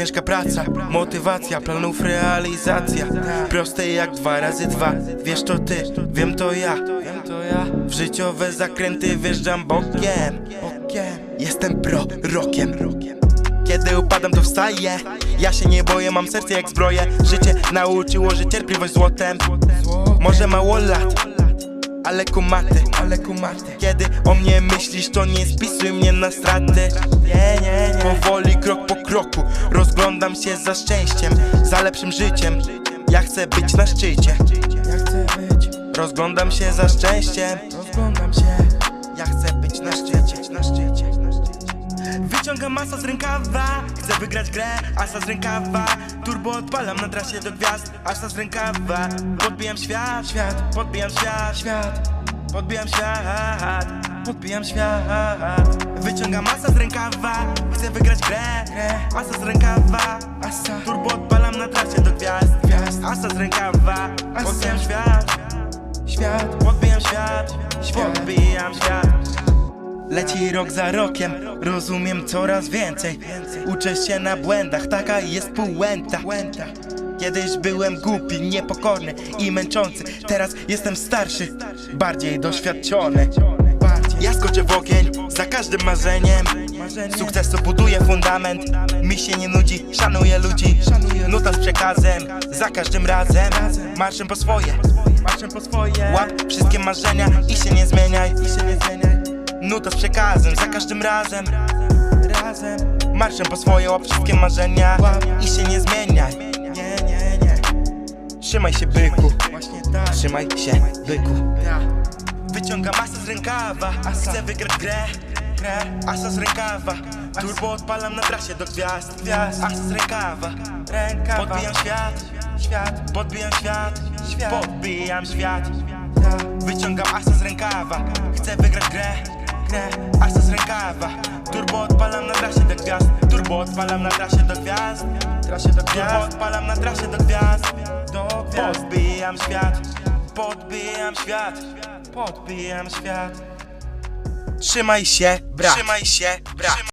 Ciężka praca, motywacja, planów realizacja. Proste jak dwa razy dwa. Wiesz to ty, wiem to ja. W życiowe zakręty wjeżdżam bokiem Jestem prorokiem kiedy upadam to wstaję. Ja się nie boję, mam serce jak zbroję Życie nauczyło, że cierpliwość złotem. Może mało lat ale kumaty, ale kumaty. Kiedy o mnie myślisz, to nie spisuj mnie na straty. Nie, nie, nie. Powoli, krok po kroku Rozglądam się za szczęściem Za lepszym życiem. Ja chcę być na szczycie. Ja chcę być. Rozglądam się za szczęściem. Rozglądam się. Ja chcę być na szczycie, na szczycie Wyciągam masa z rękawa. Chcę wygrać grę, asa z rękawa. Turbo odpalam na trasie do gwiazd Asa z rękawa. Podbijam świat, świat Podbijam świat, świat. Podbijam świat Podbijam świat. Wyciągam masa z rękawa. Chcę wygrać grę, grę. Asa z rękawa. Asa. Turbo odpalam na trasie do gwiazd, gwiazd. Asa z rękawa. Podbijam świat Świat. Podbijam świat. Podbijam świat Leci rok za rokiem, rozumiem coraz więcej. Uczę się na błędach, taka jest puenta. Kiedyś byłem głupi, niepokorny i męczący Teraz jestem starszy, bardziej doświadczony. Ja skoczę w ogień, za każdym marzeniem. Sukcesu buduję fundament Mi się nie nudzi, szanuję ludzi. Nuta z przekazem, za każdym razem. Marszem po swoje Łap wszystkie marzenia i się nie zmieniaj, i się nie zmieniaj Nuta z przekazem, za każdym razem. Razem. Marszem po swoje, łap wszystkie marzenia. I się nie zmieniaj. Nie, nie, nie. Trzymaj się byku. Tak. Trzymaj się byku. Wyciągam asa z rękawa. Chcę wygrać grę. Asa z rękawa. Turbo odpalam na trasie do gwiazd. Gwiazd. Asa z rękawa. Rękawa. Podbijam świat. Świat. Podbijam świat. Świat. Podbijam świat. Wyciągam asa z rękawa. Chcę wygrać grę grę Asa z rękawa. Turbo odpalam na trasie do gwiazd. Turbo odpalam na trasie do gwiazd. Trasie do gwiazd. Turbo odpalam na trasie do gwiazd. Do gwiazd. Podbijam świat. Podbijam świat. Podbijam świat. Trzymaj się, brat. Trzymaj się, brat